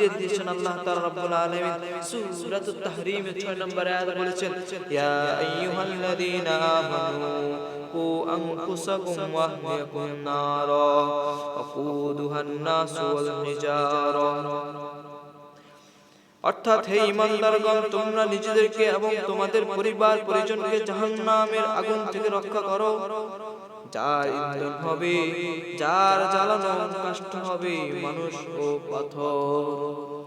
নির্দেশ দিয়েছেন আল্লাহ তাআলা রাব্বুল আলামিন। সূরাতুত তাহরীম 6 নম্বর আয়াত বলেছেন, ইয়া আইয়ুহাল্লাযীনা আমানু, কু আনফুসাকুম ওয়া আহলিকুম নারা ওয়াকুদুহান নাসু ওয়াল হিজারা অর্থাৎ হে ইমানদারগণ তোমরা নিজেদেরকে এবং তোমাদের পরিবার পরিজনকে জাহান্নামের আগুন থেকে রক্ষা করো। যার ইন্ধন হবে যার জ্বালানো কষ্ট হবে মানুষ ও পাথর।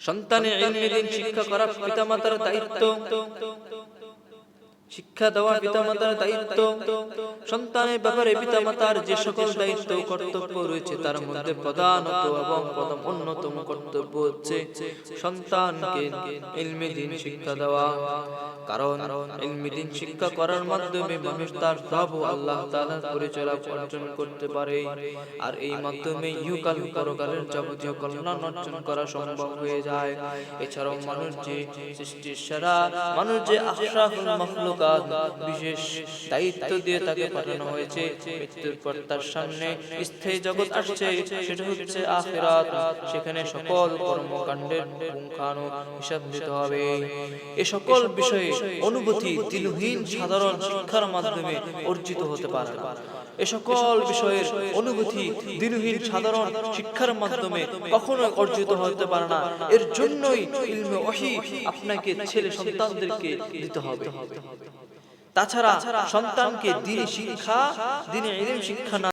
সন্তানের শিক্ষা করা পিতামাতার দায়িত্ব। শিক্ষা দেওয়া, পিতামাতার দায়িত্ব, সন্তানের ব্যাপারে পিতামাতার যে সকল দায়িত্ব, কর্তব্য রয়েছে, তার মধ্যে প্রধানত এবং প্রথম অন্যতম কর্তব্য হচ্ছে সন্তানকে ইলমে দিন শিক্ষা দেওয়া। কারণ শিক্ষা করার মাধ্যমে মানুষ তার ও আল্লাহ অর্জন করতে পারে। আর এই মাধ্যমে ইহকাল পরকালের যাবতীয় কল্যাণ অর্জন করা সম্ভব হয়ে যায়। এছাড়াও মানুষ যে সৃষ্টির সেরা, মানুষ যে আশরাফুল বিশেষ দায়িত্ব দিয়ে তাকে পাঠানো হয়েছে। মৃত্যুর পর তার সামনে স্থায়ী জগৎ আসছে, সেটা হচ্ছে আখিরাত। সেখানে সকল কর্মকাণ্ডের পুঙ্খানু হিসাব দিতে হবে। এ সকল বিষয়ে অনুভূতি দিলহীন সাধারণ শিক্ষার মাধ্যমে অর্জিত হতে পারে। এ সকল বিষয়ের অনুভূতি দিনহীন সাধারণ শিক্ষার মাধ্যমে কখনো অর্জিত হতে পারে না। এর জন্যই ইলমে ওহী আপনাকে ছেলে সন্তানদেরকে দিতে হবে। তাছাড়া সন্তানকে দিনী শিক্ষা দিনে ইলম শিক্ষা না